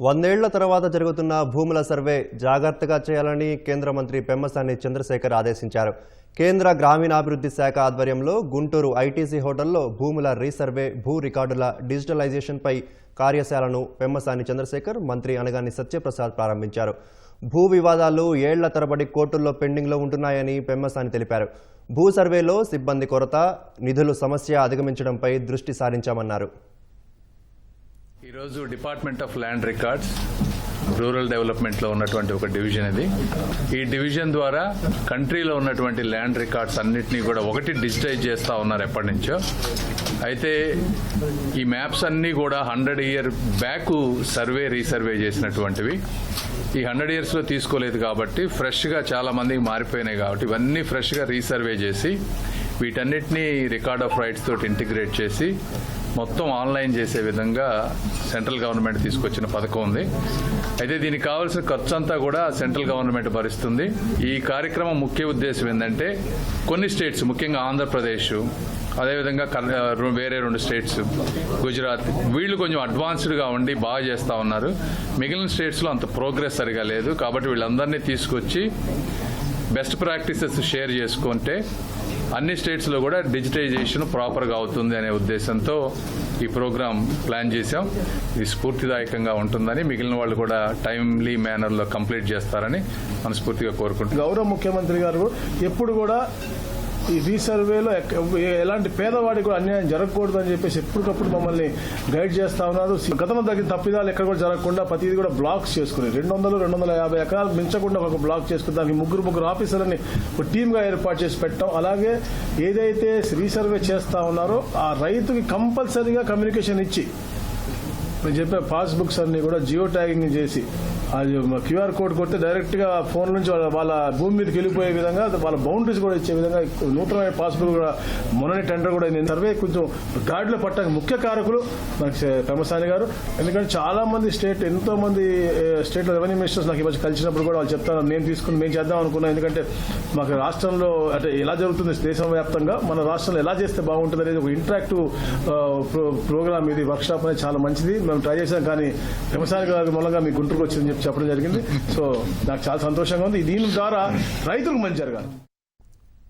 వందేళ్ళ తర్వాత జరుగుతున్న భూముల సర్వే జాగ్రత్తగా చేయాలని కేంద్ర మంత్రి పెమ్మసాని చంద్రశేఖర్ ఆదేశించారు. కేంద్ర గ్రామీణాభివృద్ధి శాఖ ఆధ్వర్యంలో గుంటూరు ఐటీసీ హోటల్లో భూముల రీసర్వే భూ రికార్డుల డిజిటలైజేషన్పై కార్యశాలను పెమ్మసాని చంద్రశేఖర్ మంత్రి అనగాని సత్యప్రసాద్ ప్రారంభించారు. భూ వివాదాలు ఏళ్ళ తరబడి కోర్టుల్లో పెండింగ్లో ఉంటున్నాయని పెమ్మసాని తెలిపారు. భూ సర్వేలో సిబ్బంది కొరత నిధులు సమస్య అధిగమించడంపై దృష్టి సారించామన్నారు. ఈరోజు department of land records rural డెవలప్మెంట్లో ఉన్నటువంటి ఒక డివిజన్ ఇది. ఈ డివిజన్ ద్వారా కంట్రీలో ఉన్నటువంటి ల్యాండ్ రికార్డ్స్ అన్నిటినీ కూడా ఒకటి డిజిటైజ్ చేస్తూ ఉన్నారు ఎప్పటి నుంచో అయితే ఈ మ్యాప్స్ అన్నీ కూడా hundred year back survey resurvey చేసినటువంటివి. ఈ హండ్రెడ్ ఇయర్స్లో తీసుకోలేదు కాబట్టి ఫ్రెష్గా చాలా మందికి మారిపోయినాయి కాబట్టి ఇవన్నీ ఫ్రెష్గా రీసర్వే చేసి వీటన్నిటినీ రికార్డ్ ఆఫ్ రైట్స్ తోటి ఇంటిగ్రేట్ చేసి మొత్తం ఆన్లైన్ చేసే విధంగా సెంట్రల్ గవర్నమెంట్ తీసుకొచ్చిన పథకం ఉంది. అయితే దీనికి కావాల్సిన ఖర్చు అంతా కూడా సెంట్రల్ గవర్నమెంట్ భరిస్తుంది. ఈ కార్యక్రమం ముఖ్య ఉద్దేశం ఏంటంటే కొన్ని స్టేట్స్ ముఖ్యంగా ఆంధ్రప్రదేశ్ అదేవిధంగా కర్- వేరే రెండు స్టేట్స్ గుజరాత్ వీళ్ళు కొంచెం అడ్వాన్స్డ్గా ఉండి బాగా చేస్తూ ఉన్నారు. మిగిలిన స్టేట్స్లో అంత ప్రోగ్రెస్ సరిగా లేదు. కాబట్టి వీళ్ళందరినీ తీసుకొచ్చి బెస్ట్ ప్రాక్టీసెస్ షేర్ చేసుకుంటే అన్ని స్టేట్స్లో కూడా డిజిటైజేషన్ ప్రాపర్గా అవుతుంది అనే ఉద్దేశంతో ఈ ప్రోగ్రాం ప్లాన్ చేశాం. ఇది స్ఫూర్తిదాయకంగా ఉంటుందని మిగిలిన వాళ్ళు కూడా టైమ్లీ మేనర్లో కంప్లీట్ చేస్తారని మనస్ఫూర్తిగా కోరుకుంటున్నాం. గౌరవ ముఖ్యమంత్రి గారు ఎప్పుడు కూడా ఈ రీసర్వేలో ఎలాంటి పేదవాడికి కూడా అన్యాయం జరగకూడదు అని చెప్పేసి ఎప్పటికప్పుడు మమ్మల్ని గైడ్ చేస్తా ఉన్నారు. గతంలో తగ్గిన తప్పిదాలు ఎక్కడ కూడా జరగకుండా ప్రతిదీ కూడా బ్లాక్స్ చేసుకుని రెండు వందలు రెండు వందల యాభై ఎకరాలు మించకుండా ఒక బ్లాక్ చేసుకుని దానికి ముగ్గురు ముగ్గురు ఆఫీసర్లని ఒక టీమ్గా ఏర్పాటు చేసి పెట్టడం అలాగే ఏదైతే రీసర్వే చేస్తా ఉన్నారో ఆ రైతుకి కంపల్సరీగా కమ్యూనికేషన్ ఇచ్చి నేను చెప్పే పాస్బుక్స్ అన్ని కూడా జియో ట్యాగింగ్ చేసి అది క్యూఆర్ కోడ్ కొడితే డైరెక్ట్గా ఫోన్ నుంచి వాళ్ళ భూమి మీదకి వెళ్ళిపోయే విధంగా వాళ్ళ బౌండరీస్ కూడా ఇచ్చే విధంగా నూతనమైన పాసిబుల్ కూడా మొన్ననే టెండర్ కూడా నేను సర్వే కొంచెం గాడిలో పట్టడానికి ముఖ్య కారకులు మనకి పెమసాని గారు. ఎందుకంటే చాలా మంది స్టేట్ ఎంతో మంది స్టేట్ రెవెన్యూ మినిస్టర్స్ నాకు ఈ కలిసినప్పుడు కూడా వాళ్ళు చెప్తాను నేను తీసుకుని మేము చేద్దాం అనుకున్నాం. ఎందుకంటే మాకు రాష్ట్రంలో అంటే ఎలా జరుగుతుంది దేశం వ్యాప్తంగా మన రాష్ట్రంలో ఎలా చేస్తే బాగుంటుంది అనేది ఒక ఇంటరాక్టివ్ ప్రోగ్రామ్ ఇది వర్క్ షాప్ అనేది చాలా మంచిది. మేము ట్రై చేసాం కానీ పెమసాని గారి మూలంగా మీ గుంటూరుకు వచ్చిందని చెప్పి చెప్పడం జరిగింది. సో నాకు చాలా సంతోషంగా ఉంది. దీని ద్వారా రైతులకు మంచి జరగాలి.